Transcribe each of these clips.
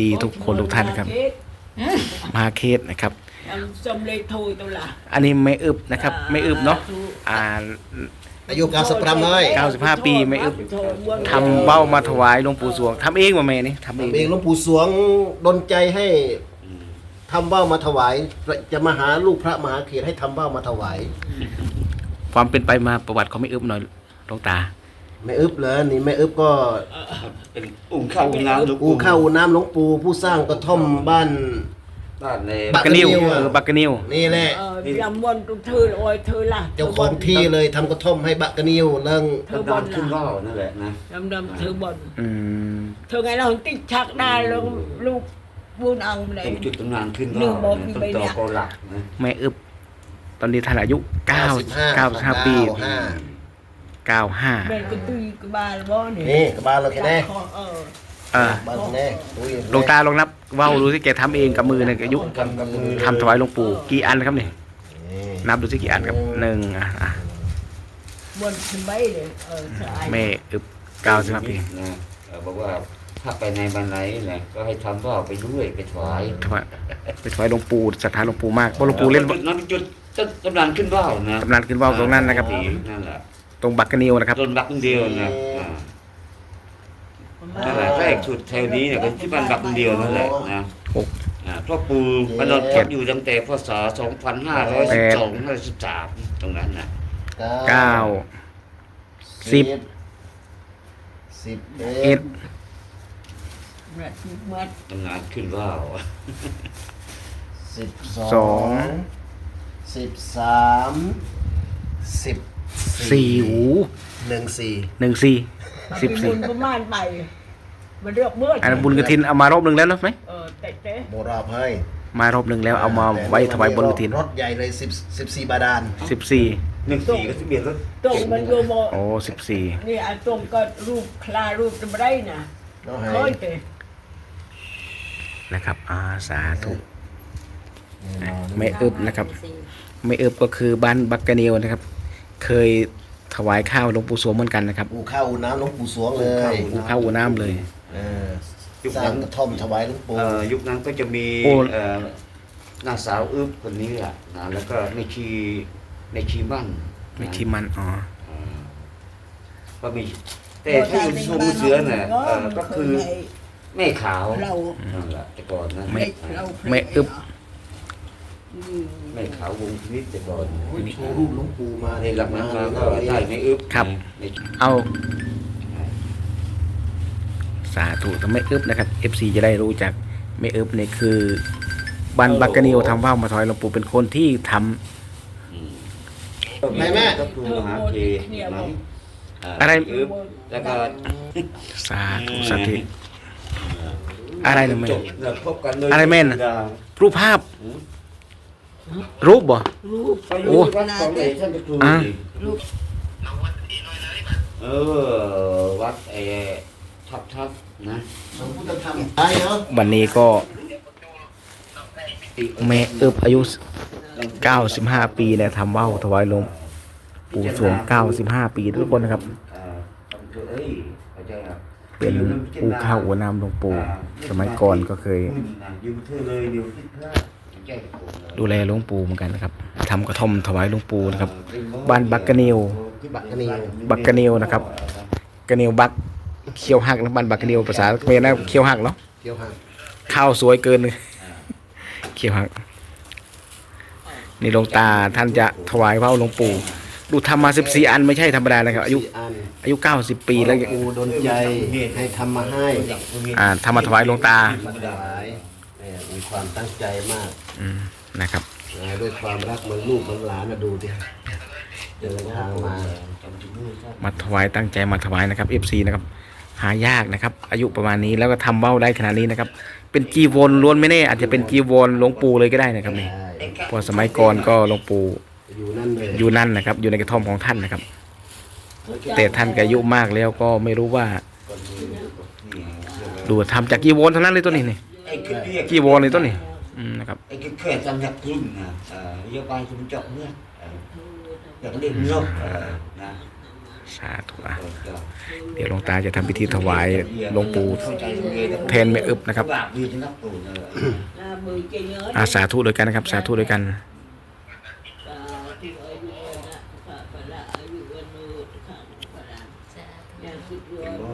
ดีทุกคนทุกท่านครับมหาเคสนะครับสมเลยทูตัวละอันนี้ไม่อึบนะครับ ไม่อึบเนาะอ่าอายุการสปรามน้อย95 ปีไม่อึบทำเบ้ามาถวายหลวงปู่สวงทำเองมาแม่นี่ทำเองเองหลวงปู่สวงดนใจให้ทำว่าวมาถวาย จะมาหาลูกพระมหาเขตให้ทำว่าวมาถวาย ความเป็นไปมาประวัติเขาไม่อึบหน่อยหลวงตา แม่อึบเหรอนี่แม่อึบก็เป็นอุ่งข้าวอุ่งน้ำหลวงอูข้าวอูน้ำหลวงปู่ผู้สร้างกระท่อมบ้าน บ้านในบักกะนิวบักกะนิวเออบักกะนิว นี่แหละเออยำวนตุ้เธอโอ้ยเธอละเจ้าของที่เลยทำกระท่อมให้บักกะนิวเรื่องเธอบอลดำขึ้นละว่าวนั่นแหละนะดำดำเธอบอลอืมเธอไงเราติดชักได้แล้วลูกบุญอังไหนตรงจุดตรงนานขึ้นหนึ่ว่างวบอกมีต้นใบตเนี่อยโกหลักนะไม่อึบตอนนี้ท่านอายุ9 95ปี 95 95แม่ก็ตุยกบาลบ่เนี่ยนี่กระบาลเราแค่แน่เออเออบ้านแน่อุ้ยหลวงตาลองนับว่าวดูสิแกทำเองกับมือเนี่ยอายุทำกับมือทำถวายหลวงปู่กี่อันครับเนี่ยนี่นับดูสิกี่อันครับหนึ่งอะอะบนขึ้นไปเลยเออสายแม่อึบ95ปีนะเออบอกว่าถ้าไปในบันไดนะก็ให้ทำว่าวไปด้วยไปถวายถวายไปถวายหลวงปู่ศรัทธาหลวงปู่มากเพราะหลวงปู่เล่น จุดนั้นเป็นจุดต้นตำนานขึ้นว่าวนะตำนานขึ้นว่าวตรงนั้นนะครับ นั่นแหละ ตรงบักกะนิวนะครับ ต้นบักเดียวนะอ่านั่นแหละแรกสุดแถวนี้เนี่ยก็ที่บ้านบักเดียวนั่นแหละนะหกอ่าพ่อปู่มานอนพักอยู่ตั้งแต่พศ2512 53ตรงนั้นนะเก้า สิบ สิบเอ็เอ็ดดเนี่ยทุกมัดตำนานขึ้นว่าวสิบสสออง งสิบสามสิบ สี่หูหนึ่งสี่หนึ่งสี่สิบบุสี่ญประมาณไปมันเรียกเมื่ออันนั้นบุญกระถินเอามารอบหนึ่งแล้วนะไหมเออแต่แต่โบราณให้มารอบหนึ่งแล้วเอามาไว้ถวายบนกระถินรถใหญ่เลยสิบสิบสี่บาดาลสิบสี่หนึ่งสี่ก็ทะเบียนรถตรงมันอยู่บ่โอ้สิบสี่นี่อันตรงก็รูปคลารูปจะไม่ได้นะเนาะให้เคยแต่นะครับอาสาธุแน่นอนไม่อึบนะครับ ไม่อึบก็คือบ้านบักกะนิวนะครับ เคยถวายข้าวหลวงปู่สวงเหมือนกันนะครับอูข้าวอูน้ำหลวงปู่สวงเลย อูข้าวอูน้ำเลยเออสร้างกระท่อมถวายหลวงปู่เอ่อยุคนั้นก็จะมีโอ้เอ่อนางสาวอึบคนนี้แหละนะแล้วก็ในชีในชีมั่นไม่ชิมันอ๋ออ่าก็มีแต่ถ้าอยู่ทรงเสือเนี่ยเอ่อก็คือแม่ขาวเรานั่นแหละแต่ก่อนนะไม่เราไม่อึบแม่ขาววงพินิจแต่ก่อนโอ้ยโชว์รูปหลวงปู่มาในหลังนั้นมาก็ได้ไม่อึบครับ ในเอา สาธุถ้าไม่อึบนะครับ FC จะได้รู้จักไม่อึบเนี่ยคือบ้านบักกะนิวทำว่าวมาถวายหลวงปู่เป็นคนที่ทำอืมแม่แม่ ก็คือมหาเทนะาอะไรอึบแล้วก็สาธุสาธุอะไรนะแม่ จบแล้วพบกันเลยอะไรแม่นรูปภาพ รูปบ่ รูปไปอยู่วัดของเอกท่านพระครูอะดิรูปเออ วัดเออทับทับนะหลวงปู่จะทำได้เนาะวันนี้ก็แม่อึบอายุ 95 ปีเนี่ยทำว่าวถวายหลวงปู่สวง 95 ปีทุกคนนะครับอ่าเอ้ยเข้าใจครับเป็นปู่ข้าวหัวน้ำหลวงปู่สมัยก่อนก็เคย ยืมเธอเลยเดี๋ยวคิดพลาดแจ้งผมเลย ดูแลหลวงปู่เหมือนกันนะครับทำกระท่อมถวายหลวงปู่นะครับ บ้านบักกะนิวบักกะนิวบักกะนิวนะครับกะนิวบักเคี้ยวหักนะบ้านบักกะนิวภาษาเขมรนะเคี้ยวหักเนาะเที่ยวห่างข้าวสวยเกินเลยเคี้ยวหักนี่หลวงตาท่านจะถวายว่าวหลวงปู่ดูทำมา14อันไม่ใช่ธรรมดานะครับ อายุสี่อันอายุ90ปีแล้วปู่ดนใจให้ทำมาให้อ่าทำมาถวายหลวงตามาถวายเนี่ยมีความตั้งใจมากอืม นะครับนะด้วยความรักเหมือนลูกเหมือนหลานนะดูดิเดินทางมามาถวายตั้งใจมาถวายนะครับ FC นะครับหายากนะครับ อายุประมาณนี้แล้วก็ทำเบ้าได้ขนาดนี้นะครับ เป็นจีวรล้วนไม่แน่อาจจะเป็นจีวรหลวงปู่เลยก็ได้นะครับนี่ใช่เพราะสมัยก่อนก็หลวงปู่อยู่นั่นเลยอยู่นั่นนะครับ อยู่ในกระท่อมของท่านนะครับ แต่ท่านก็อายุมากแล้วก็ไม่รู้ว่า ดูทำจากจีวรเท่านั้นเลยตัวนี้นี่ไอ้ขึ้นเรียกจีวรเลยตัวนี้ อืมนะครับ ไอ้ขึ้นแค่จำจากกลุ่มนะเอ่อโยบายคุณเจาะเนื้อเอ่ออยากเล่นนกเอ่อนะสาธุอะ เดี๋ยวหลวงตาจะทำพิธีถวายหลวงปู่แทนแม่อึบนะครับ là mười cây nhớ อาสาธุด้วยกันนะครับ สาธุด้วยกัน ที่อายุวันนะพระพระอายุวันโนขังพระยาสุโย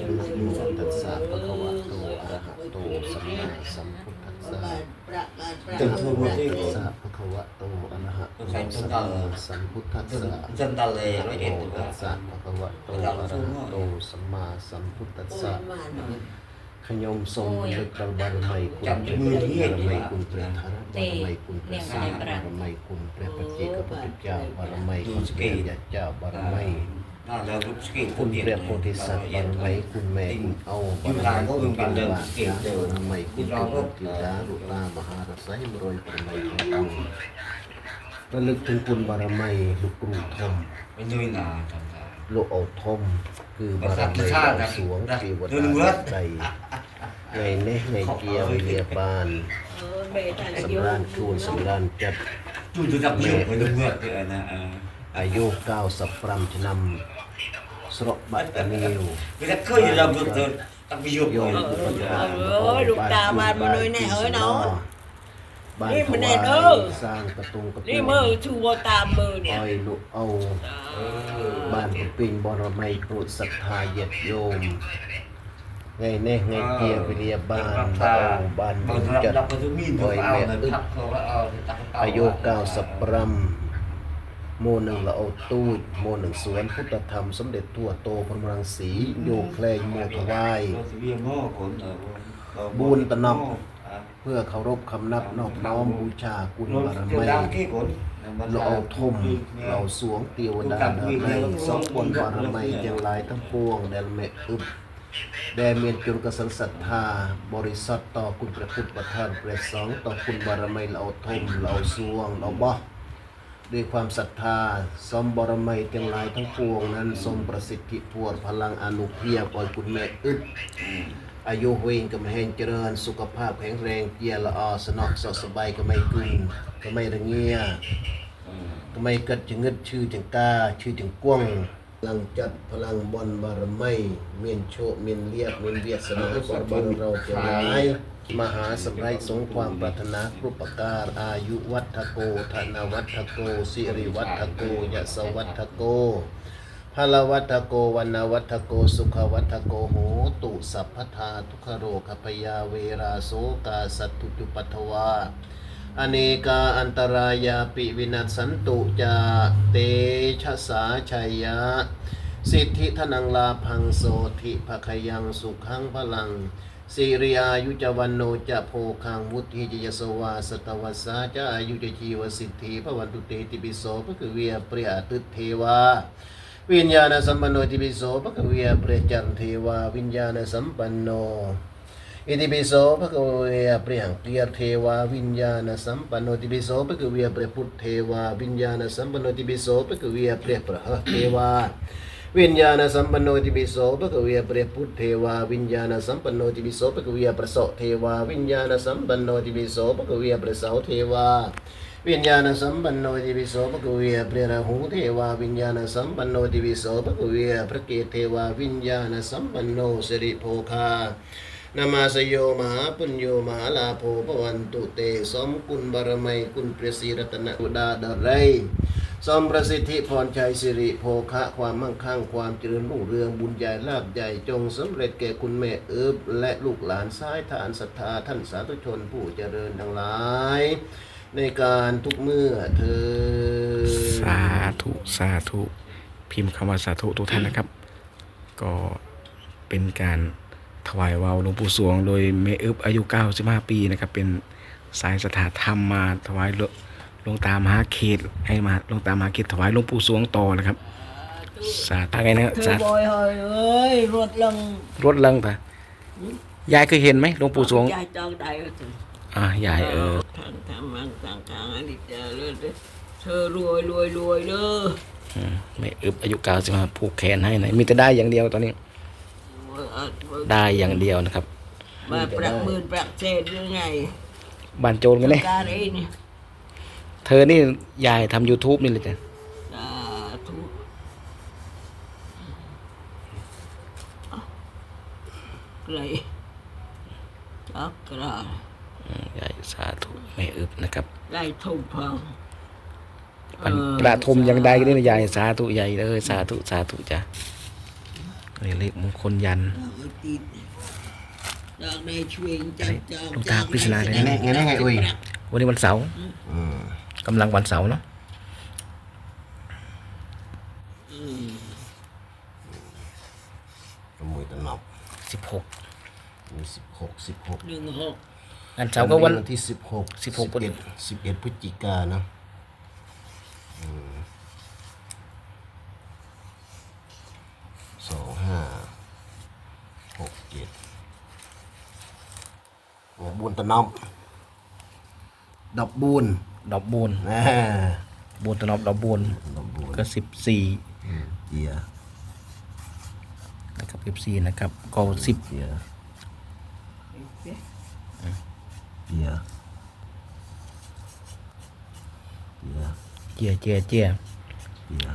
จันทร์สัมตัสสะภะคะวะโตอะระหะโต สัมมาสัมพุทธัสสะจันการทร์สัมตัสะภะคะวะโตอะระหะโตสัมมาสัมพุทธัสสะ dân ta lề นะ mới โม đến ตัสสะภะคะวะโตอะระหะโตสัมมาสัมพุทธัสสะขยมทรงลึกกระบารมีคุณมือนี่บารมีคุณเปรตธารบารมีคุณเปรตสาบารมีคุณเปรตปัจเจกพุทธเจ้าบารมีคุณเปรตยาเจ้าบารมี nó là lúc cái คุณเปรตโพธิสัตว์บารมีคุณแม่คุณเอาบารมีคุณปานวาจาบารมีคุณคุณติดาลุตามหารสัยบรอยบารมีของคุณระลึกถึงคุณบารมีลูกกรุงธม bên nơi nào thằng thằng โลกเอาทมคือบารมีสวงเทวดาใจไงเน่ไงเกียวเรียบานสำรานชูนสำรานจัด chú tôi đọc nhiều với đúng ngược thì là อายุเก้าสับปรำชนำสระบัตตนิว người ta khơi là được rồi đọc nhiều โยม rồi อุปถาเอ้ยลูกตามามาเลยแน่เอ้ยเนะ អាយុ95ឆ្នាំស្រុកបាត់តានីវវាឃើញឡើងទៅតាំងពីយប់អូយលោកតាបានមនុស្សនេះអើយណោបាននេះមិនឯងសាងកតុងកតុងនេះមើលជួតាមមើលនេះអើយលោកអូបានទៅពេញបរមីគ្រូសទ្ធាយិតយោមថ្ងៃនេះថ្ងៃជាពលាបានបានបានចិត្តអើយមានអាយុ95 โมหนึ่งละเอตูดโมหนึ่งสวนพุทธธรรมสมเด็จทั่วโตพรมรังสีโยแคลงโมถวาย Buôn tận nọc. เพื่อเคารพคำนับนอบน้อมบูชาคุณบารมีเราเอาทมเราสวงเตียวดาดาในสองบนบารมีจังลายทั้งปวงแดนเมอึบแดเมียนจนกระสันศรัทธา บริสัทต่อคุณพระพุทธประธานประสองต่อคุณบารมีเราเอาทมเราสวงเราบ่ ด้วยความศรัทธา สมบารมีจังหลายทั้งปวงนั้น สมประสิทธิพวดพลังอนุเพียบปล่อยคุณแม่อึดอายุเวงก็ไม่แห้งเจริญ สุขภาพแข็งแรงเกียร์ละออสนอกสดสบายก็ไม่กุนก็ไม่ระเงียทำไมกัดจึงงึดชื่อจึงกล้าชื่อจึงกว้างพลังจัดพลังบอลบารมีเมียนโชคเมียนเลียบเมียนเวียดสนาบารบารเราจะร้าย มหาสำไรสงความปรารถนาครุปการอายุวัฒโกธนวัฒโกสิริวัฒโกยะสวัฒโกพลวัฒโกวันวัฒโกสุขวัฒโกโหตุสัพพทาทุกขโรคพยาเวราโสกาสัตตุจุปัทวาอเนกาอันตรายาปิวินัสสันตุจาเตชะสาชัยยะ สิทธิธนังลาพังโสธิภคยังสุขังพลัง สิริอายุจวันโนจะโพคังวุฒิจยสวาสตวัสสาจะอายุจชีวสิทธิพระวันตุเตติปิโสภคือเวียเปรียตุเทวาวิญญาณสัมปันโนติปิโสภคือเวียเปรียจันเทวาวิญญาณสัมปันโนอิติปิโสภะคะเวะเปรียงเกียรเทวาวิญญาณสัมปันโนติปิโสภะคะเวะเปรียพุทธเทวาวิญญาณสัมปันโนติปิโสภะคะเวะเปรียประเทวา วิญญาณสัมปันโนติปิโสภะคะเวะเปรียพุทธเทวาวิญญาณสัมปันโนติปิโสภะคะเวะประโสเทวาวิญญาณสัมปันโนติปิโสภะคะเวะประเสาเทวาวิญญาณสัมปันโนติปิโสภะคะเวะเปรระหูเทวาวิญญาณสัมปันโนติปิโสภะคะเวะพระเกศเทวาวิญญาณสัมปันโนสิริโภคานามาสโยมหาปุญโยมหาลาโภปวันตุเตสมคุณบารมีคุณประสีรัตนอุดาดไร สมประสิทธิพรชัยสิริโภคะความมั่งคั่งความเจริญรุ่งเรืองบุญใหญ่ลาภใหญ่จงสำเร็จแก่คุณแม่เอิบและลูกหลานซ้ายทานศรัทธาท่านสาธุชนผู้เจริญทั้งหลาย ในการทุกเมื่อเธอ สาธุสาธุ พิมพ์คำว่าสาธุทุกท่านนะครับ ก็เป็นการถวายวาวหลวงปู่สวง โดยเมเอึบอายุ 95 ปีนะครับเป็นสายสถาธรรมมาถวายหลวห ลวงตามหาเขตให้มาหลวงตามหาเขตถวายหลวงปู่สวงต่อนะครับ สาธุไงนะ Thưa สาธุ bồi hồi ơi ruột lần รถเลิงปะยายเคยเห็นไหมหลวงปู่สวง Trai cho đại rồi อ่ายายเออ Thằng thằng mang thằng thằng anh đi chờ lên đấy Thơ ruồi ruồi ruồi đó อืมเมอึบอายุ95ผูกแขนให้นะมีแต่ได้อย่างเดียวตอนนี้ ได้อย่างเดียวนะครับ Mà bạc mượn bạc xe đưa ngày บ้านโจรกันเนี่ย Ca đấy nè เเธอนี่ยายทำ YouTube นี่เลยจ้ะสาธุไกจักรายายสาธุไม่อึบนะครับได้ทมพังปันประทมยังได้ก็ได้นะยายสาธุใยายเลยสาธุสาธุจ้ะเรียกมงคลยันดจากในช่วงจากจากลงตาปริศนาเลยไงไงไงอุ้ย วันนี้วันเสาร์ กำลังวันเสาร์เนาะขโมยตะนอบสิบหกมีสิบหกสิบหกหนึ่งหกงานเสาร์ก็วันที่สิบหกสิบหกเอ็ดสิบเอ็ดพฤศจิกายนนะอืมสองห้าหกเจ็ดโอ้บุญตะนอบดอกบุญ ดอกบูนอ่าบูนตะนอบดอกบูนดอกบุญก็สิบสี่เจียนะครับสิบสี่นะครับก็สิบเจียเจียเจียเจียเจียเจียเจีย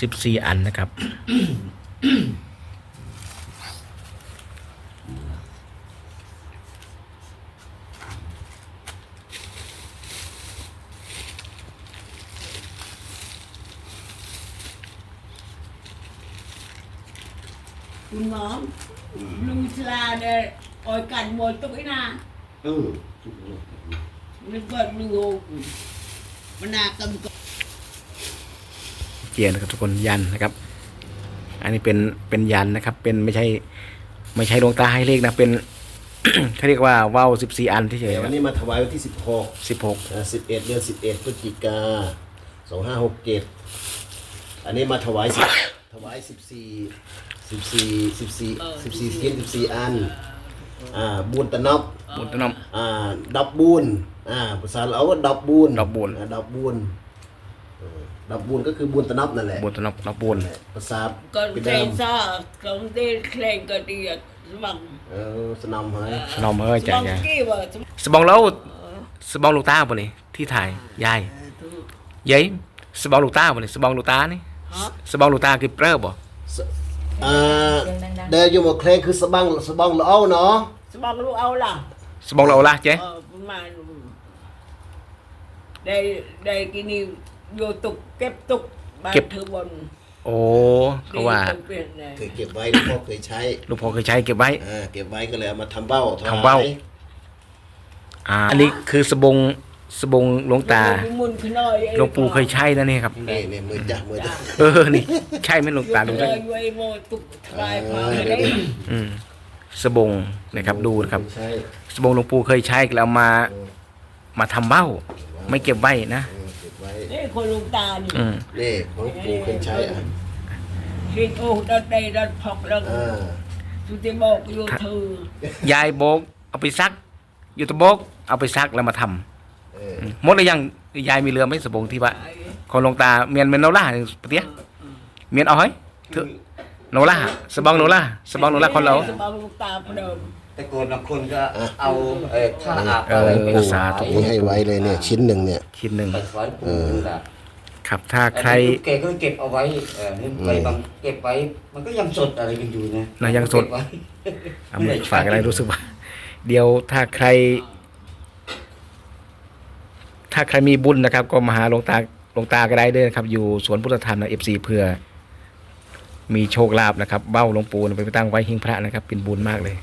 สิบสี่อันนะครับ คุณหมอลุงสลาเนี่ยออยกันหมดตุ๊กไอ้นาเออนึกว่าดูมันนากำกับเจียนะครับทุกคนยันนะครับ อันนี้เป็นเป็นยันนะครับ เป็นไม่ใช่ไม่ใช่ดวงตาให้เลขนะเป็น เขาเรียกว่าว่าวสิบสี่อันที่เฉยเดี๋ยววันนี้มาถวายวันที่สิบหกสิบหกสิบเอ็ดเดือนสิบเอ็ดพฤศจิกาสองห้าหกเจ็ดอันนี้มาถวายสิบถวายสิบสี่ สิบสี่สิบสี่สิบสี่ชิ้นสิบสี่อันอ่าบุญตะนอบบุญตะนอมอ่าดอกบุญอ่าภาษาเราว่าดอกบุญดอกบุญาดอกบุญเออดอกบุญก็คือบุญตะนอบนั่นแหละบุญตะนอมดอกบุญภาษาก่อนเป็นเทเดิมซ่าก่อนเทเคลงก็ดีอะสบังเออสนามให้สนอมเฮ้ยสจ้ะบังจ้ะกี้ว่าสบังสบองแล้วสบองลูกตาบ่นี่ที่ถ่ายยายยัยสบองลูกตาบ่นี่สบองลูกตานี่ ฮะ สบองลูกตาคือเปรอบ่ส อ่าเดินอยู่หมดเคลงคือสะบังสะบังละเอาเนาะสบังลูกเอาล่ะสบองเราละเจ๊ เออประมาณได้ได้กินนี่โยตุกเก็บตุกบ้านเธอบนโอ้เขาว่าดีจนเปลี่ยนเลยเคยเก็บไว้หลวงพ่อเคยใช้ลูกพ่อเคยใช้เก็บไว้ อ่าเก็บไว้ก็เลยเอามาทำเบ้าถวายทำเบ้า อ่า อันนี้คือสบง สบงหลวงตามุนขึ้นหน่อยไอ้หลวงปู่เคยใช้นะเนี่ยครับ นี่นี่มือจับมือจับเออ นี่ ใช่ไหมหลวงตาดูเลด้วยยไว้โมตุกทลายพาให้ได้อืมสบงนะครับดูนะครับ ใช่สบงหลวงปู่เคยใช้แล้วเอามา มาทำเบ้า ไม่เก็บไว้นะเออเก็บไว้นี่คนลุงตานี่อืมนี่ของปู่เคยใช้อะคิดโอ้ดัดได้ดัดพอกแล้วอ่าสุติบอกอยู่เธอยายโบกเอาไปซักอยู่ตะโบกเอาไปซักแล้วมาทำ เอออืมหมดแล้วยังยายมีเรือไหม่สบงที่ว่าไอ้ของหลวงตาเมียนเมียนโนล่าปะเตี้ยเมียนเอาเฮ้ยเถอะโนล่าสบองโนล่าสบองโนล่าคนเราสบองลุงตาพนมแต่ก่อนบางคนก็เอาเอ่อผ้าอาบเอออะไรไปสาธุนี่ให้ไว้เลยเนี่ยชิ้นหนึ่งเนี่ยชิ้นหนึ่งไปถวายปู่นั่นแหละครับถ้าใครอันนี้แกก็เก็บเอาไว้เออนี่ไปบางเก็บไว้มันก็ยังสดอะไรกันอยู่นะนะยังสดเก็บไว้เอามือฝากอะไรรู้สึกว่า เดี๋ยวถ้าใคร ถ้าใครมีบุญนะครับ ก็มาหาหลวงตาหลวงตาก็ได้เด้อนะครับ อยู่สวนพุทธธรรมนะเอฟซีเพื่อ มีโชคลาภนะครับเบ้าหลวงปู่ไปตั้งไว้หิ้งพระนะครับ เป็นบุญมากเลย